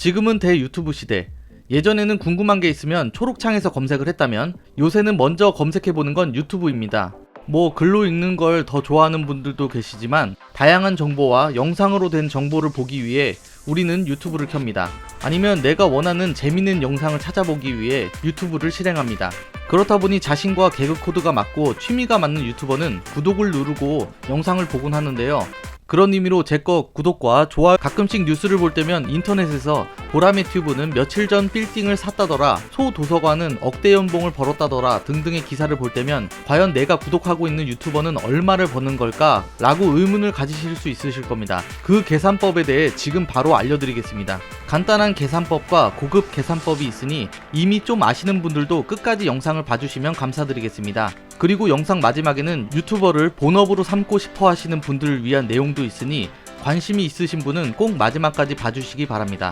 지금은 대유튜브 시대. 예전에는 궁금한 게 있으면 초록창에서 검색을 했다면 요새는 먼저 검색해보는 건 유튜브입니다. 뭐 글로 읽는 걸 더 좋아하는 분들도 계시지만 다양한 정보와 영상으로 된 정보를 보기 위해 우리는 유튜브를 켭니다. 아니면 내가 원하는 재밌는 영상을 찾아보기 위해 유튜브를 실행합니다. 그렇다 보니 자신과 개그 코드가 맞고 취미가 맞는 유튜버는 구독을 누르고 영상을 보곤 하는데요. 그런 의미로 제 거 구독과 좋아요 가끔씩 뉴스를 볼 때면 인터넷에서 보라매 튜브는 며칠 전 빌딩을 샀다더라 소 도서관은 억대 연봉을 벌었다더라 등등의 기사를 볼 때면 과연 내가 구독하고 있는 유튜버는 얼마를 버는 걸까 라고 의문을 가지실 수 있으실 겁니다. 그 계산법에 대해 지금 바로 알려드리겠습니다. 간단한 계산법과 고급 계산법이 있으니 이미 좀 아시는 분들도 끝까지 영상을 봐주시면 감사드리겠습니다 그리고 영상 마지막에는 유튜버를 본업으로 삼고 싶어 하시는 분들을 위한 내용도 있으니 관심이 있으신 분은 꼭 마지막까지 봐주시기 바랍니다.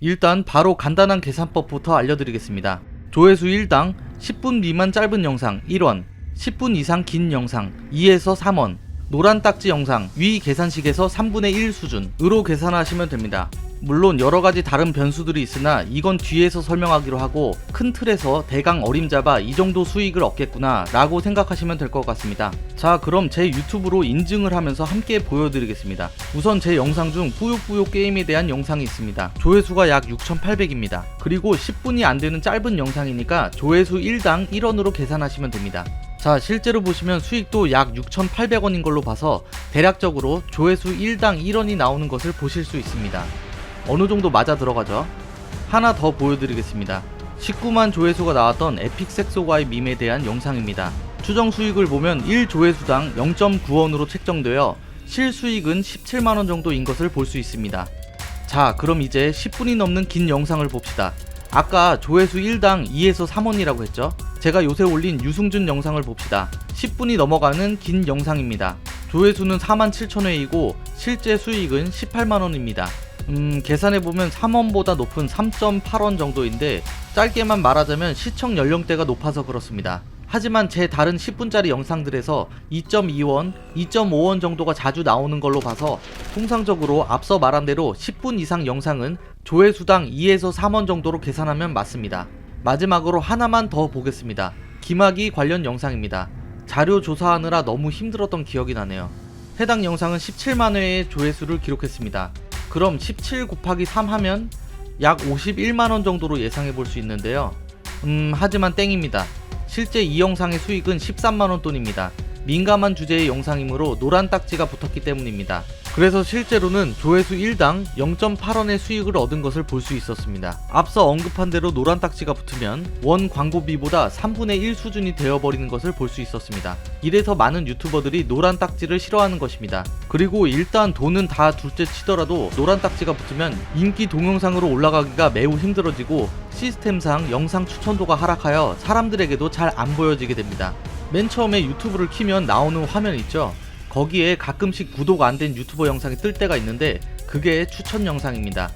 일단 바로 간단한 계산법부터 알려드리겠습니다. 조회수 1당 10분 미만 짧은 영상 1원, 10분 이상 긴 영상 2에서 3원, 노란 딱지 영상 위 계산식에서 3분의 1 수준으로 계산하시면 됩니다. 물론 여러 가지 다른 변수들이 있으나 이건 뒤에서 설명하기로 하고 큰 틀에서 대강 어림잡아 이 정도 수익을 얻겠구나 라고 생각하시면 될 것 같습니다. 자 그럼 제 유튜브로 인증을 하면서 함께 보여드리겠습니다. 우선 제 영상 중 뿌요뿌요 게임에 대한 영상이 있습니다. 조회수가 약 6,800입니다. 그리고 10분이 안 되는 짧은 영상이니까 조회수 1당 1원으로 계산하시면 됩니다. 자 실제로 보시면 수익도 약 6,800원인 걸로 봐서 대략적으로 조회수 1당 1원이 나오는 것을 보실 수 있습니다. 어느 정도 맞아 들어가죠. 하나 더 보여드리겠습니다. 19만 조회수가 나왔던 에픽 섹소과의 밈에 대한 영상입니다. 추정 수익을 보면 1조회수당 0.9원으로 책정되어 실수익은 17만원 정도인 것을 볼 수 있습니다. 자, 그럼 이제 10분이 넘는 긴 영상을 봅시다. 아까 조회수 1당 2에서 3원이라고 했죠? 제가 요새 올린 유승준 영상을 봅시다. 10분이 넘어가는 긴 영상입니다. 조회수는 4만 7천회이고 실제 수익은 18만원입니다. 음, 계산해보면 3원보다 높은 3.8원 정도인데 짧게만 말하자면 시청 연령대가 높아서 그렇습니다. 하지만 제 다른 10분짜리 영상들에서 2.2원, 2.5원 정도가 자주 나오는 걸로 봐서 통상적으로 앞서 말한 대로 10분 이상 영상은 조회수당 2에서 3원 정도로 계산하면 맞습니다. 마지막으로 하나만 더 보겠습니다. 김학이 관련 영상입니다. 자료 조사하느라 너무 힘들었던 기억이 나네요. 해당 영상은 17만 회의 조회수를 기록했습니다. 그럼 17 곱하기 3 하면 약 51만원 정도로 예상해 볼 수 있는데요. 음, 하지만 땡입니다. 실제 이 영상의 수익은 13만원 돈입니다. 민감한 주제의 영상이므로 노란 딱지가 붙었기 때문입니다. 그래서 실제로는 조회수 1당 0.8원의 수익을 얻은 것을 볼 수 있었습니다. 앞서 언급한 대로 노란 딱지가 붙으면 원 광고비보다 3분의 1 수준이 되어버리는 것을 볼 수 있었습니다. 이래서 많은 유튜버들이 노란 딱지를 싫어하는 것입니다. 그리고 일단 돈은 다 둘째 치더라도 노란 딱지가 붙으면 인기 동영상으로 올라가기가 매우 힘들어지고 시스템상 영상 추천도가 하락하여 사람들에게도 잘 안 보여지게 됩니다. 맨 처음에 유튜브를 키면 나오는 화면 있죠? 거기에 가끔씩 구독 안 된 유튜버 영상이 뜰 때가 있는데 그게 추천 영상입니다.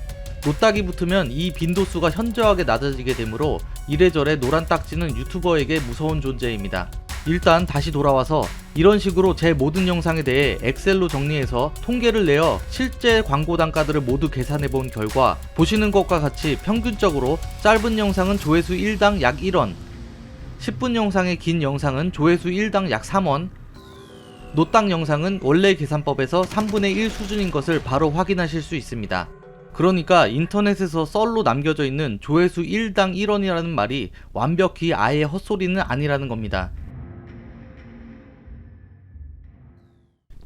노딱이 붙으면 이 빈도수가 현저하게 낮아지게 되므로 이래저래 노란 딱지는 유튜버에게 무서운 존재입니다. 일단 다시 돌아와서 이런 식으로 제 모든 영상에 대해 엑셀로 정리해서 통계를 내어 실제 광고 단가들을 모두 계산해 본 결과 보시는 것과 같이 평균적으로 짧은 영상은 조회수 1당 약 1원, 10분 영상의 긴 영상은 조회수 1당 약 3원, 노땅 영상은 원래 계산법에서 3분의 1 수준인 것을 바로 확인하실 수 있습니다. 그러니까 인터넷에서 썰로 남겨져 있는 조회수 1당 1원이라는 말이 완벽히 아예 헛소리는 아니라는 겁니다.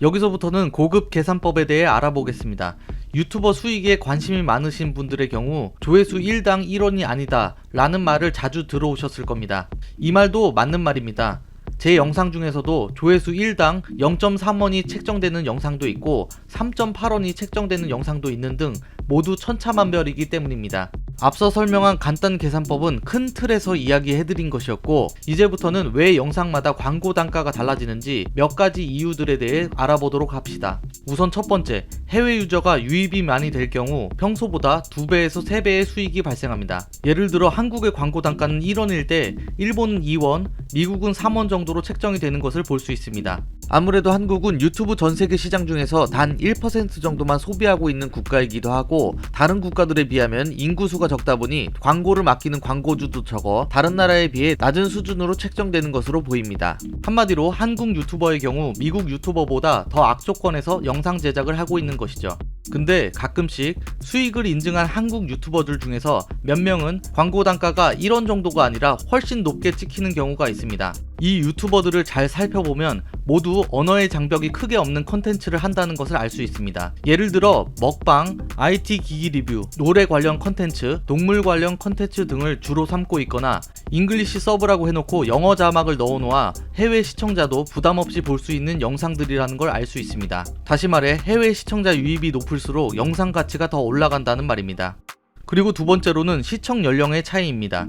여기서부터는 고급 계산법에 대해 알아보겠습니다. 유튜버 수익에 관심이 많으신 분들의 경우 조회수 1당 1원이 아니다 라는 말을 자주 들어오셨을 겁니다. 이 말도 맞는 말입니다. 제 영상 중에서도 조회수 1당 0.3원이 책정되는 영상도 있고 3.8원이 책정되는 영상도 있는 등 모두 천차만별이기 때문입니다. 앞서 설명한 간단 계산법은 큰 틀에서 이야기해드린 것이었고 이제부터는 왜 영상마다 광고 단가가 달라지는지 몇 가지 이유들에 대해 알아보도록 합시다. 우선 첫 번째, 해외 유저가 유입이 많이 될 경우 평소보다 2배에서 3배의 수익이 발생합니다. 예를 들어 한국의 광고 단가는 1원일 때 일본은 2원, 미국은 3원 정도로 책정이 되는 것을 볼 수 있습니다. 아무래도 한국은 유튜브 전 세계 시장 중에서 단 1% 정도만 소비하고 있는 국가이기도 하고 다른 국가들에 비하면 인구수가 적다 보니 광고를 맡기는 광고주도 적어 다른 나라에 비해 낮은 수준으로 책정되는 것으로 보입니다. 한마디로 한국 유튜버의 경우 미국 유튜버보다 더 악조건에서 영상 제작을 하고 있는 것이죠. 근데 가끔씩 수익을 인증한 한국 유튜버들 중에서 몇 명은 광고 단가가 1원 정도가 아니라 훨씬 높게 찍히는 경우가 있습니다. 이 유튜버들을 잘 살펴보면 모두 언어의 장벽이 크게 없는 컨텐츠를 한다는 것을 알 수 있습니다. 예를 들어 먹방, IT 기기 리뷰, 노래 관련 컨텐츠, 동물 관련 컨텐츠 등을 주로 삼고 있거나 잉글리시 서브라고 해놓고 영어 자막을 넣어놓아 해외 시청자도 부담 없이 볼 수 있는 영상들이라는 걸 알 수 있습니다. 다시 말해 해외 시청자 유입이 높을수록 영상 가치가 더 올라간다는 말입니다. 그리고 두 번째로는 시청 연령의 차이입니다.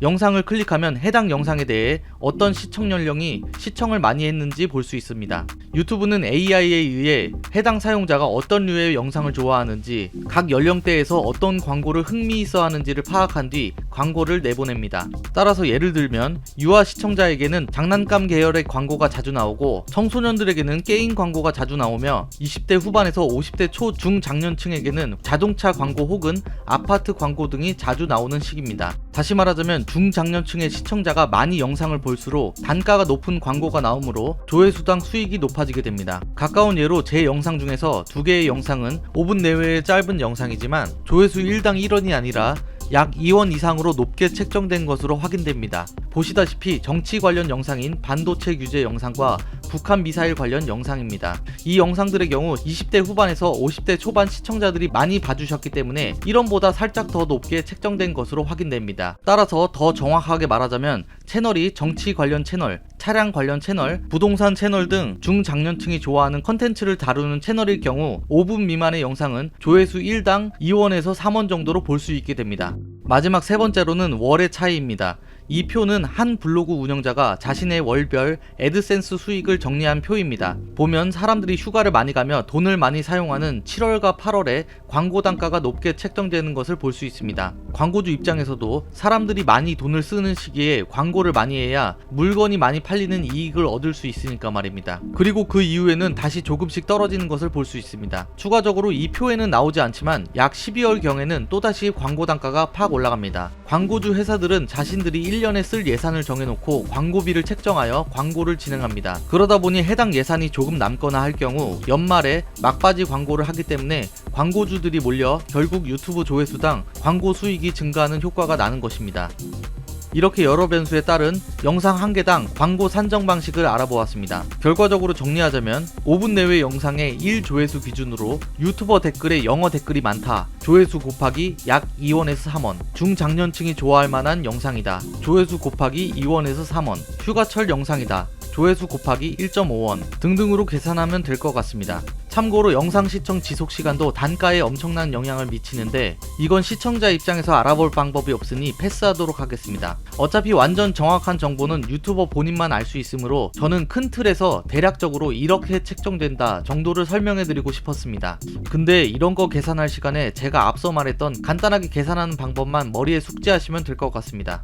영상을 클릭하면 해당 영상에 대해 어떤 시청 연령이 시청을 많이 했는지 볼 수 있습니다. 유튜브는 AI에 의해 해당 사용자가 어떤 류의 영상을 좋아하는지, 각 연령대에서 어떤 광고를 흥미있어 하는지를 파악한 뒤 광고를 내보냅니다. 따라서 예를 들면 유아 시청자에게는 장난감 계열의 광고가 자주 나오고 청소년들에게는 게임 광고가 자주 나오며 20대 후반에서 50대 초 중장년층에게는 자동차 광고 혹은 아파트 광고 등이 자주 나오는 시기입니다. 다시 말하자면 중장년층의 시청자가 많이 영상을 볼수록 단가가 높은 광고가 나오므로 조회수당 수익이 높아지게 됩니다. 가까운 예로 제 영상 중에서 두 개의 영상은 5분 내외의 짧은 영상이지만 조회수 1당 1원이 아니라 약 2원 이상으로 높게 책정된 것으로 확인됩니다. 보시다시피 정치 관련 영상인 반도체 규제 영상과 북한 미사일 관련 영상입니다. 이 영상들의 경우 20대 후반에서 50대 초반 시청자들이 많이 봐주셨기 때문에 1원보다 살짝 더 높게 책정된 것으로 확인됩니다. 따라서 더 정확하게 말하자면 채널이 정치 관련 채널, 차량 관련 채널, 부동산 채널 등 중장년층이 좋아하는 컨텐츠를 다루는 채널일 경우 5분 미만의 영상은 조회수 1당 2원에서 3원 정도로 볼 수 있게 됩니다. 마지막 세 번째로는 월의 차이입니다. 이 표는 한 블로그 운영자가 자신의 월별 애드센스 수익을 정리한 표입니다. 보면 사람들이 휴가를 많이 가며 돈을 많이 사용하는 7월과 8월에 광고 단가가 높게 책정되는 것을 볼 수 있습니다. 광고주 입장에서도 사람들이 많이 돈을 쓰는 시기에 광고를 많이 해야 물건이 많이 팔리는 이익을 얻을 수 있으니까 말입니다. 그리고 그 이후에는 다시 조금씩 떨어지는 것을 볼 수 있습니다. 추가적으로 이 표에는 나오지 않지만 약 12월 경에는 또다시 광고 단가가 팍 올라갑니다. 광고주 회사들은 자신들이 1년에 쓸 예산을 정해놓고 광고비를 책정하여 광고를 진행합니다. 그러다 보니 해당 예산이 조금 남거나 할 경우 연말에 막바지 광고를 하기 때문에 광고주들이 몰려 결국 유튜브 조회수당 광고 수익이 증가하는 효과가 나는 것입니다. 이렇게 여러 변수에 따른 영상 한 개당 광고 산정 방식을 알아보았습니다. 결과적으로 정리하자면 5분 내외 영상의 1조회수 기준으로 유튜버 댓글에 영어 댓글이 많다. 조회수 곱하기 약 2원에서 3원. 중장년층이 좋아할 만한 영상이다. 조회수 곱하기 2원에서 3원. 휴가철 영상이다. 조회수 곱하기 1.5원 등등으로 계산하면 될 것 같습니다. 참고로 영상 시청 지속 시간도 단가에 엄청난 영향을 미치는데 이건 시청자 입장에서 알아볼 방법이 없으니 패스하도록 하겠습니다. 어차피 완전 정확한 정보는 유튜버 본인만 알 수 있으므로 저는 큰 틀에서 대략적으로 이렇게 책정된다 정도를 설명해 드리고 싶었습니다. 근데 이런 거 계산할 시간에 제가 앞서 말했던 간단하게 계산하는 방법만 머리에 숙지하시면 될 것 같습니다.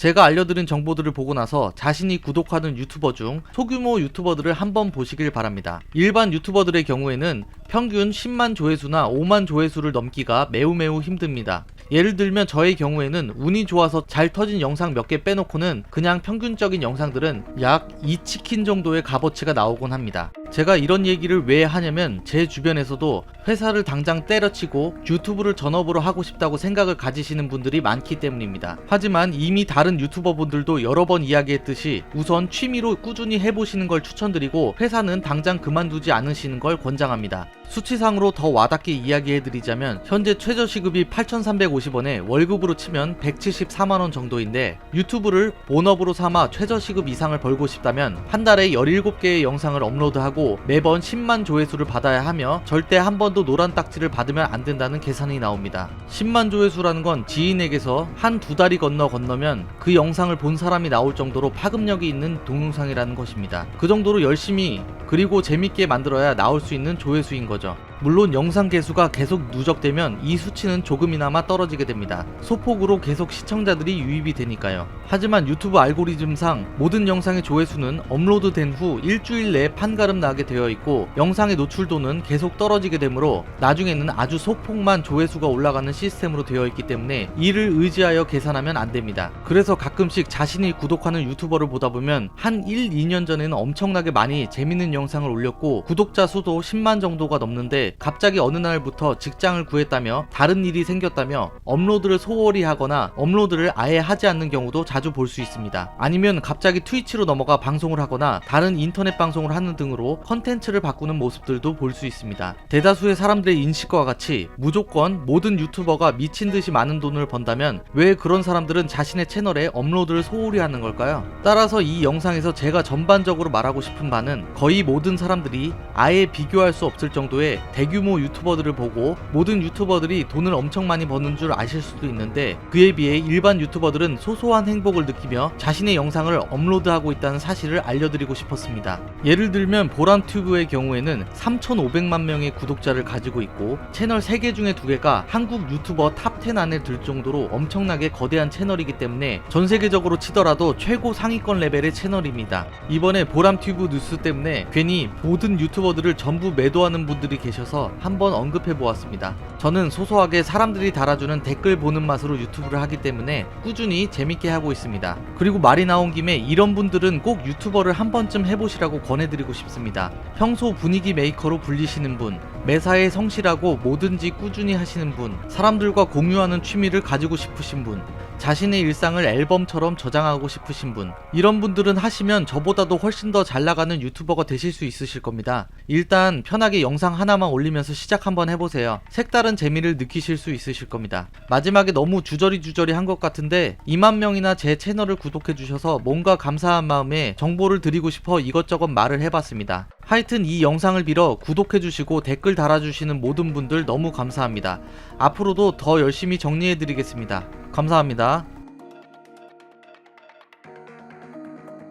제가 알려드린 정보들을 보고 나서 자신이 구독하는 유튜버 중 소규모 유튜버들을 한번 보시길 바랍니다. 일반 유튜버들의 경우에는 평균 10만 조회수나 5만 조회수를 넘기가 매우 매우 힘듭니다. 예를 들면 저의 경우에는 운이 좋아서 잘 터진 영상 몇 개 빼놓고는 그냥 평균적인 영상들은 약 2치킨 정도의 값어치가 나오곤 합니다. 제가 이런 얘기를 왜 하냐면 제 주변에서도 회사를 당장 때려치고 유튜브를 전업으로 하고 싶다고 생각을 가지시는 분들이 많기 때문입니다. 하지만 이미 다른 유튜버 분들도 여러 번 이야기했듯이 우선 취미로 꾸준히 해보시는 걸 추천드리고 회사는 당장 그만두지 않으시는 걸 권장합니다. 수치상으로 더 와닿게 이야기해드리자면 현재 최저시급이 8,350원에 월급으로 치면 174만원 정도인데 유튜브를 본업으로 삼아 최저시급 이상을 벌고 싶다면 한 달에 17개의 영상을 업로드하고 매번 10만 조회수를 받아야 하며 절대 한번 번도 노란 딱지를 받으면 안 된다는 계산이 나옵니다. 10만 조회수라는 건 지인에게서 한 두 달이 건너 건너면 그 영상을 본 사람이 나올 정도로 파급력이 있는 동영상이라는 것입니다. 그 정도로 열심히 그리고 재밌게 만들어야 나올 수 있는 조회수인 거죠. 叫 물론 영상 개수가 계속 누적되면 이 수치는 조금이나마 떨어지게 됩니다. 소폭으로 계속 시청자들이 유입이 되니까요. 하지만 유튜브 알고리즘상 모든 영상의 조회수는 업로드 된 후 일주일 내에 판가름 나게 되어 있고 영상의 노출도는 계속 떨어지게 되므로 나중에는 아주 소폭만 조회수가 올라가는 시스템으로 되어 있기 때문에 이를 의지하여 계산하면 안 됩니다. 그래서 가끔씩 자신이 구독하는 유튜버를 보다 보면 한 1, 2년 전에는 엄청나게 많이 재밌는 영상을 올렸고 구독자 수도 10만 정도가 넘는데 갑자기 어느 날부터 직장을 구했다며 다른 일이 생겼다며 업로드를 소홀히 하거나 업로드를 아예 하지 않는 경우도 자주 볼 수 있습니다. 아니면 갑자기 트위치로 넘어가 방송을 하거나 다른 인터넷 방송을 하는 등으로 컨텐츠를 바꾸는 모습들도 볼 수 있습니다. 대다수의 사람들의 인식과 같이 무조건 모든 유튜버가 미친 듯이 많은 돈을 번다면 왜 그런 사람들은 자신의 채널에 업로드를 소홀히 하는 걸까요? 따라서 이 영상에서 제가 전반적으로 말하고 싶은 바는 거의 모든 사람들이 아예 비교할 수 없을 정도의 대규모 유튜버들을 보고 모든 유튜버들이 돈을 엄청 많이 버는 줄 아실 수도 있는데 그에 비해 일반 유튜버들은 소소한 행복을 느끼며 자신의 영상을 업로드하고 있다는 사실을 알려드리고 싶었습니다. 예를 들면 보람튜브의 경우에는 3,500만 명의 구독자를 가지고 있고 채널 3개 중에 2개가 한국 유튜버 탑 10 안에 들 정도로 엄청나게 거대한 채널이기 때문에 전 세계적으로 치더라도 최고 상위권 레벨의 채널입니다. 이번에 보람튜브 뉴스 때문에 괜히 모든 유튜버들을 전부 매도하는 분들이 계셔 서 한번 언급해 보았습니다. 저는 소소하게 사람들이 달아주는 댓글 보는 맛으로 유튜브를 하기 때문에 꾸준히 재밌게 하고 있습니다. 그리고 말이 나온 김에 이런 분들은 꼭 유튜버를 한 번쯤 해보시라고 권해드리고 싶습니다. 평소 분위기 메이커로 불리시는 분, 매사에 성실하고 뭐든지 꾸준히 하시는 분, 사람들과 공유하는 취미를 가지고 싶으신 분, 자신의 일상을 앨범처럼 저장하고 싶으신 분, 이런 분들은 하시면 저보다도 훨씬 더 잘 나가는 유튜버가 되실 수 있으실 겁니다. 일단 편하게 영상 하나만 올리면서 시작 한번 해보세요. 색다른 재미를 느끼실 수 있으실 겁니다. 마지막에 너무 주저리 주저리 한 것 같은데 2만 명이나 제 채널을 구독해 주셔서 뭔가 감사한 마음에 정보를 드리고 싶어 이것저것 말을 해봤습니다. 하여튼 이 영상을 빌어 구독해 주시고 댓글 달아주시는 모든 분들 너무 감사합니다. 앞으로도 더 열심히 정리해 드리겠습니다. 감사합니다.